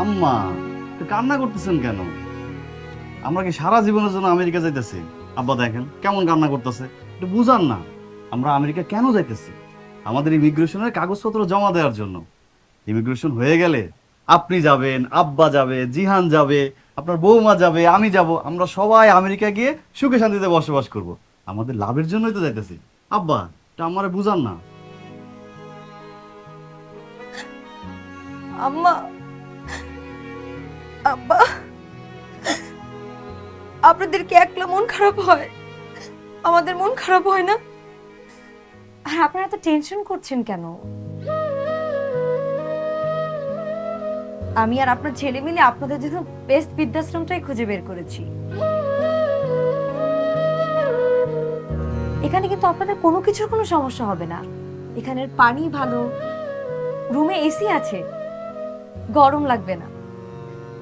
আম্মা, তো কান্না করতেছেন কেন? আমরা কি সারা জীবনের জন্য আমেরিকা যাইতেছি? আব্বা দেখেন, কেমন কান্না করতেছে? একটু বুঝান না, আমরা আমেরিকা কেন যাইতেছি? আমাদের ইমিগ্রেশনের কাগজপত্র জমা দেওয়ার জন্য। ইমিগ্রেশন হয়ে গেলে আপনি যাবেন, আব্বা যাবে, জিহান যাবে, আপনার বৌমা যাবে, আমি যাব, আমরা সবাই আমেরিকা গিয়ে সুখে শান্তিতে বসবাস করব। আমাদের লাভের জন্যই তো যাইতেছি। আব্বা, এটা আমারে বুঝান না। আম্মা আব্বা, আপনাদের কি একলা মন খারাপ হয়? আমাদের মন খারাপ হয় না? আর আপনারা এত টেনশন করছেন কেন? আমি আর আপনার ছেলে মিলে আপনাদের জন্য বেস্ট বৃদ্ধাশ্রমটাই খুঁজে বের করেছি। এখানে কিন্তু আপনাদের কোনো কিছুর কোনো সমস্যা হবে না। এখানের পানি ভালো, রুমে এসি আছে, গরম লাগবে না।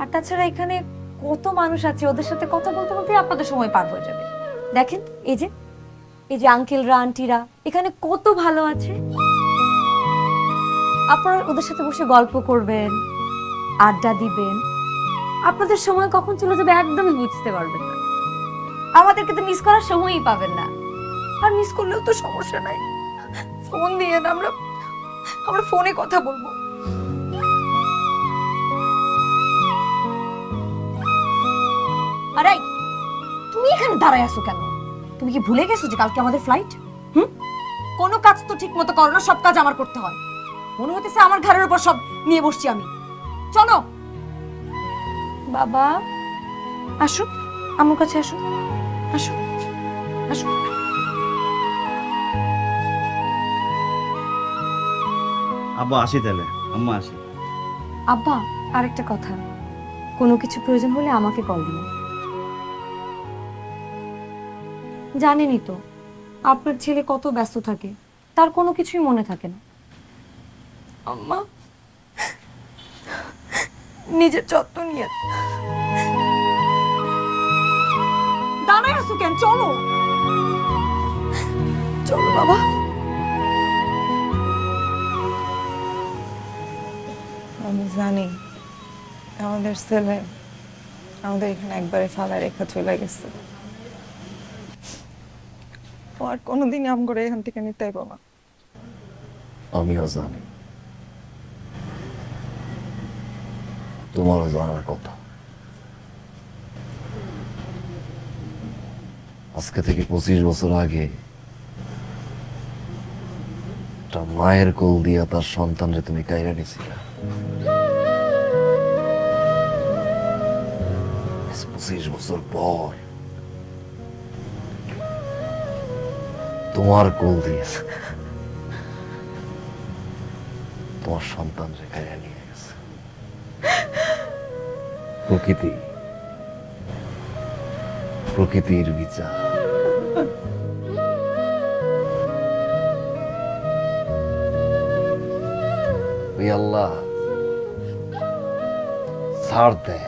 আর তাছাড়া এখানে কত মানুষ আছে, ওদের সাথে কথা বলতে বলতে আপনাদের সময় পার হয়ে যাবে। দেখেন, এই যে এই যে আঙ্কেলরা আন্টিরা এখানে কত ভালো আছে। আপনারা ওদের সাথে বসে গল্প করবেন, আড্ডা দিবেন। আপনাদের সময় কখন চলে যাবে একদমই বুঝতে পারবেন না। আমাদেরকে তো মিস করার সময়ই পাবেন না। আর মিস করলেও তো সমস্যা নাই। ফোন দিয়ে আমরা আমরা ফোনে কথা বলব। আরে তুমি এখানে দাঁড়ায় আছো কেন? তুমি কি ভুলে গেছো যে কালকে আমাদের ফ্লাইট হুম? কোনো কাজ তো ঠিক মতো করো না সব কাজ আমার করতে হয়। মনে হতেছে আমার ঘরের উপর সব নিয়ে বসছি আমি। চলো। বাবা আসো আমার কাছে আসো। আসো আসো। আব্বা আসি তাহলে। আম্মা আসি। আব্বা আরেকটা কথা। কোনো কিছু প্রয়োজন হলে আমাকে কল দিন। জানেনই তো, আপনার ছেলে কত ব্যস্ত থাকে, তার কোনো কিছুই মনে থাকে না। আম্মা, নিজের যত্ন নিয়ে। দাঁড়ায় আসো কেন? চলো। চলো বাবা। আমি জানি আমাদের ছেলে আমাদের এখানে একবারে ফালা রেখা চলে গেছে। আর কোনোদিন আম করে এখান থেকে নিতে আইব না। আমিও জানি। তোমারও জানার কথা। আজকে থেকে পঁচিশ বছর আগে একটা মায়ের কোল দিয়া তার সন্তানরে তুমি কাইরা নিছিলে। পঁচিশ বছর পর তোমার কোল দিয়েছে তোমার সন্তান রেখায় নিয়ে গেছে। প্রকৃতি। প্রকৃতির বিচার। আল্লাহ ছাড় দেয়।